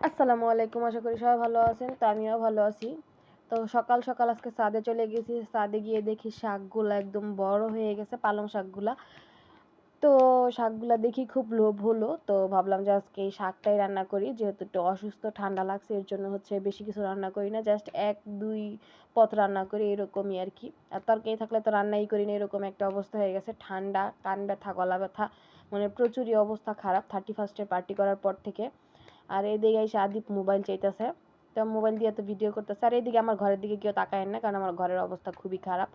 আসসালামু আলাইকুম, আশা করি সবাই ভালো আছেন, তো আমিও ভালো আছি। তো সকাল সকাল আজকে ছাদে চলে গেছি, ছাদে গিয়ে দেখি শাকগুলো একদম বড় হয়ে গেছে, পালং শাকগুলা। তো শাকগুলা দেখি খুব লোভ হলো, তো ভাবলাম যে আজকে এই শাকটাই রান্না করি, যেহেতু একটু অসুস্থ, ঠান্ডা লাগছে, এর জন্য হচ্ছে বেশি কিছু রান্না করি না জাস্ট এক, দুই পথ রান্না করি, এরকমই আর কি। আর তরকারি থাকলে তো রান্নাই করি না, এরকম একটা অবস্থা হয়ে গেছে, ঠান্ডা, কান ব্যথা, গলা ব্যথা মানে প্রচুরই অবস্থা খারাপ থার্টি ফার্স্টের পার্টি করার পর থেকে। আর এদিকে এসে আদিপ মোবাইল চাইতেছে। তো মোবাইল দিয়ে তো ভিডিও করতেছে। আর এদিকে আমার ঘরের দিকে কেউ তাকায় না, কারণ আমার ঘরের অবস্থা খুবই খারাপ।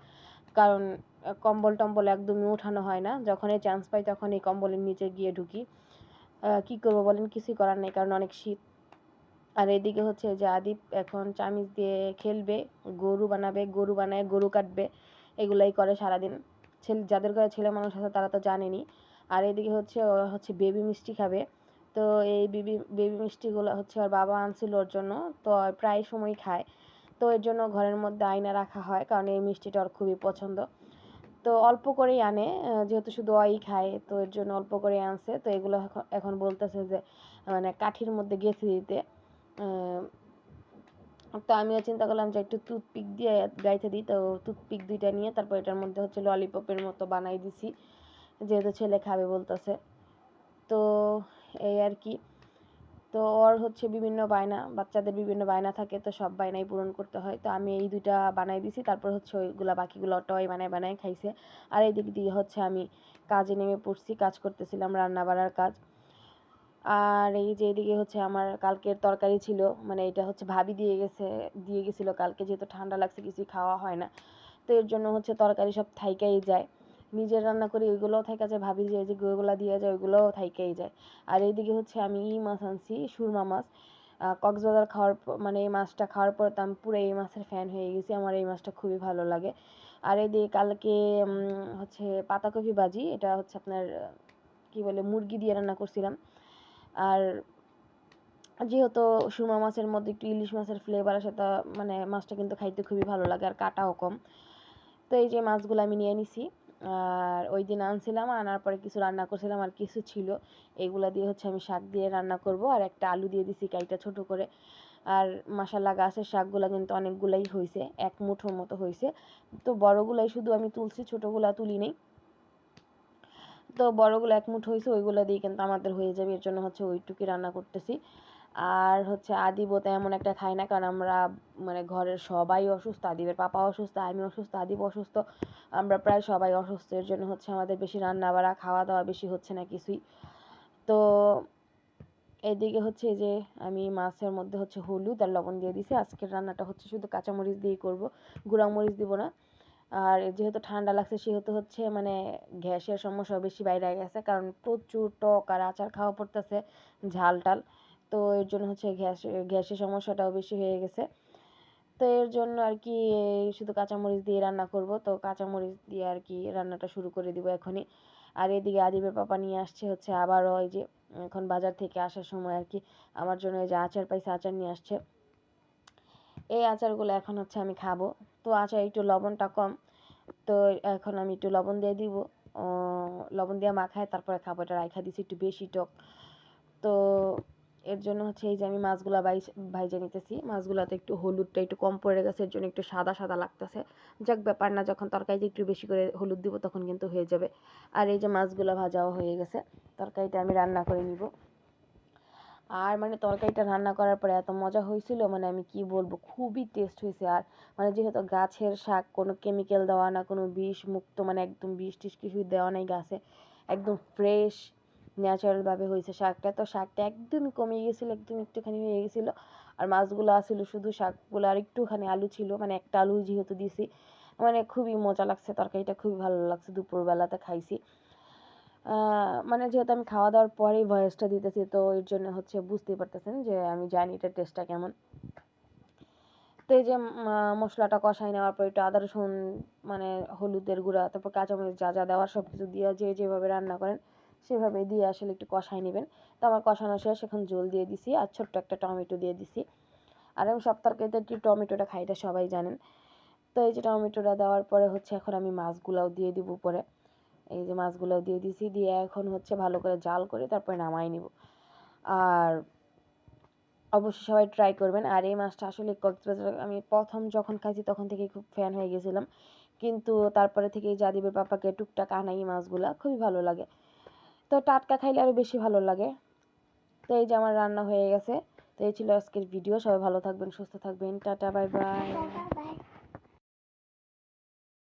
কারণ কম্বল টম্বল একদমই উঠানো হয় না। যখনই চান্স পাই তখন এই কম্বলের নিচে গিয়ে ঢুকি। কি করব বলেন? কিছুই করার নেই, কারণ অনেক শীত। আর এদিকে হচ্ছে যে আদিপ এখন চামিচ দিয়ে খেলবে, গরু বানাবে, গরু বানায় গরু কাটবে। এগুলাই করে সারাদিন। ছেলে, যাদের ঘরে ছেলে মানুষ আছে তারা তো জানেনি। আর এদিকে হচ্ছে হচ্ছে বেবি মিষ্টি খাবে। তো এই বেবি বেবি মিষ্টিগুলো হচ্ছে ওর বাবা আনছিল ওর জন্য, তো প্রায় সময় খায়। তো এর জন্য ঘরের মধ্যে আয়না রাখা হয়, কারণ এই মিষ্টিটা ওর খুবই পছন্দ। তো অল্প করেই আনে যেহেতু শুধু অই খায়, তো এর জন্য অল্প করেই আনছে। তো এগুলো এখন বলতেছে যে মানে কাঠির মধ্যে গেঁথে দিতে। তো আমিও চিন্তা করলাম যে একটু টুথপিক দিয়ে গাইতে দিই, তো টুথপিক দুইটা নিয়ে তারপর এটার মধ্যে হচ্ছে ললিপপের মতো বানাই দিছি। যেহেতু ছেলে খাবে বলতেছে। তো এই আর কি। তো ওর হচ্ছে বিভিন্ন বায়না, বাচ্চাদের বিভিন্ন বায়না থাকে, তো সব বায়নাই পূরণ করতে হয়। তো আমি এই দুইটা বানাই দিছি, তারপর হচ্ছে ওইগুলা বাকিগুলো টয় বানায় বানায় খাইছে। আর এই দিক দিয়ে হচ্ছে আমি কাজে নেমে পড়ছি, কাজ করতেছিলাম রান্না বাড়ার কাজ। আর এই যে এদিকে হচ্ছে আমার কালকের তরকারি ছিল মানে এটা হচ্ছে ভাবি দিয়ে গেছে, দিয়ে গেছিল কালকে, যেহেতু ঠান্ডা লাগছে, কিছুই খাওয়া হয় না। তো এর জন্য হচ্ছে তরকারি সব থাইকাই যায়। নিজের রান্না করি, ওইগুলোও থাকা যায়। ভাবি যে যে ওইগুলো দিয়ে যায়, ওইগুলোও থাইকেই যায়। আর এইদিকে হচ্ছে আমি ই মাছ আনছি, সুরমা মাছ। কক্সবাজার খাওয়ার মানে এই মাছটা খাওয়ার পর তো আমি পুরো এই মাছের ফ্যান হয়ে গেছি। আমার এই মাছটা খুবই ভালো লাগে। আর এদিকে কালকে হচ্ছে পাতাকপি ভাজি, এটা হচ্ছে আপনার, কি বলে, মুরগি দিয়ে রান্না করছিলাম। আর যেহেতু সুরমা মাছের মধ্যে একটু ইলিশ মাছের ফ্লেভার আসে, তা মানে মাছটা কিন্তু খাইতে খুবই ভালো লাগে, আর কাটাও কম। তো এই যে মাছগুলো আমি নিয়ে নিছি। আর ওই দিন আনছিলাম, আনার পরে কিছু রান্না করছিলাম আর কিছু ছিল। এইগুলা দিয়ে হচ্ছে আমি শাক দিয়ে রান্না করব আর একটা আলু দিয়ে দিছি কাইটা ছোট করে। আর মাসাল্লা গাছের শাকগুলো কিন্তু অনেকগুলাই হয়েছে এক মুঠোর মতো হয়েছে তো বড়গুলাই শুধু আমি তুলছি, ছোটোগুলা তুলি নেই। তো বড়গুলো এক মুঠো হয়েছে ওইগুলো দিয়ে কিন্তু আমাদের হয়ে যাবে। এর জন্য হচ্ছে ওইটুকুই রান্না করতেছি। আর হচ্ছে আদিব তো এমন একটা খাই না। কারণ আমরা মানে ঘরের সবাই অসুস্থ, আদিবের পাপা অসুস্থ, আমি অসুস্থ, আদিব অসুস্থ। আমরা প্রায় সবাই অসুস্থ, এর জন্য হচ্ছে আমাদের বেশি রান্না বাড়া খাওয়া দাওয়া বেশি হচ্ছে না কিছুই। তো এদিকে হচ্ছে যে আমি মাছের মধ্যে হচ্ছে হলুদ আর লবণ দিয়ে দিছি। আজকের রান্নাটা হচ্ছে শুধু কাঁচামরিচ দিয়েই করব, গুঁড়ামরিচ দিব না। আর যেহেতু ঠান্ডা লাগছে, সেহেতু হচ্ছে মানে গ্যাসের সমস্যা বেশি বাইরে গেছে। কারণ প্রচুর টক আর আচার খাওয়া পড়তেছে ঝাল টাল তো এর জন্য হচ্ছে গ্যাস, গ্যাসের সমস্যাটাও বেশি হয়ে গেছে। তো এর জন্য আর কি শুধু কাঁচামরিচ দিয়ে রান্না করব, তো কাঁচামরিচ দিয়ে আর কি রান্নাটা শুরু করে দিব এখনই। আর এদিকে আদিবের পাপা নিয়ে আসছে হচ্ছে আবারও ওই যে এখন বাজার থেকে আসার সময় আর কি, আমার জন্য এই যে আচার পাইছে, আচার নিয়ে আসছে। এই আচারগুলো এখন হচ্ছে আমি খাব। তো আচার একটু লবণটা কম, তো এখন আমি একটু লবণ দিয়ে দিব। লবণ দিয়ে মাখায়, তারপরে খাব, এটা রাইখা দিছি, একটু বেশি টক। তো এর জন্য হচ্ছে এই যে আমি মাছগুলা ভাই, ভাইজে নিতেছি। মাছগুলাতে একটু হলুদটা একটু কম পড়ে গেছে, এর জন্য একটু সাদা সাদা লাগতেছে। যাক, ব্যাপার না, যখন তরকারিতে একটু বেশি করে হলুদ দিব তখন কিন্তু হয়ে যাবে। আর এই যে মাছগুলো ভাজাও হয়ে গেছে, তরকারিটা আমি রান্না করে নিব। আর মানে তরকারিটা রান্না করার পরে এত মজা হয়েছিল মানে আমি কি বলব, খুবই টেস্ট হয়েছে। আর মানে যেহেতু গাছের শাক, কোনো কেমিক্যাল দেওয়া না, কোনো বিষ মুক্ত মানে একদম বিষ টিষ কিছুই দেওয়া নাই গাছে, একদম ফ্রেশ ন্যাচারালভাবে হয়েছে। শাকটা তো শাকটা একদমই কমে গেছিল একদম একটুখানি হয়ে গেছিল। আর মাছগুলো আসছিল শুধু শাকগুলো আর একটুখানি আলু ছিল মানে একটা আলু যেহেতু দিছি মানে খুবই মজা লাগছে, তরকারিটা খুবই ভালো লাগছে, দুপুরবেলাতে খাইছি। মানে যেহেতু আমি খাওয়া দাওয়ার পরেই ভয়েসটা দিতেছি, তো এর জন্য হচ্ছে বুঝতেই পারতেছেন যে আমি জানি এটার টেস্টটা কেমন। তো এই যে মশলাটা কষাই নেওয়ার পর একটু আদা রসুন মানে হলুদের গুঁড়া, তারপর কাঁচামরিচ যা যা দেওয়ার সব কিছু দিয়ে যে যেভাবে রান্না করেন সেভাবে দিয়ে আসলে একটু কষাই নেবেন। তো আমার কষানো শেষ, এখন জল দিয়ে দিছি আর ছোট্ট একটা টমেটো দিয়ে দিছি। আর আমি সব তরকারিতে একটু টমেটোটা খাই, এটা সবাই জানেন। তো এই যে টমেটোটা দেওয়ার পরে হচ্ছে এখন আমি মাছগুলাও দিয়ে দিব উপরে। এই যে মাছগুলোও দিয়ে দিছি, দিয়ে এখন হচ্ছে ভালো করে জাল করে তারপরে নামাই নিব। আর অবশ্যই সবাই ট্রাই করবেন। আর এই মাছটা আসলে কক্সবাজার আমি প্রথম যখন খাইছি তখন থেকেই খুব ফ্যান হয়ে গেছিলাম। কিন্তু তারপরে থেকেই জাদিবের পাপাকে টুকটাক আনাই মাছগুলা, খুবই ভালো লাগে। তো টাটকা খাইলে আরও বেশি ভালো লাগে। তো এই যে আমার রান্না হয়ে গেছে। তো এই ছিল আজকের ভিডিও সবাই ভালো থাকবেন, সুস্থ থাকবেন। Tata, bye bye.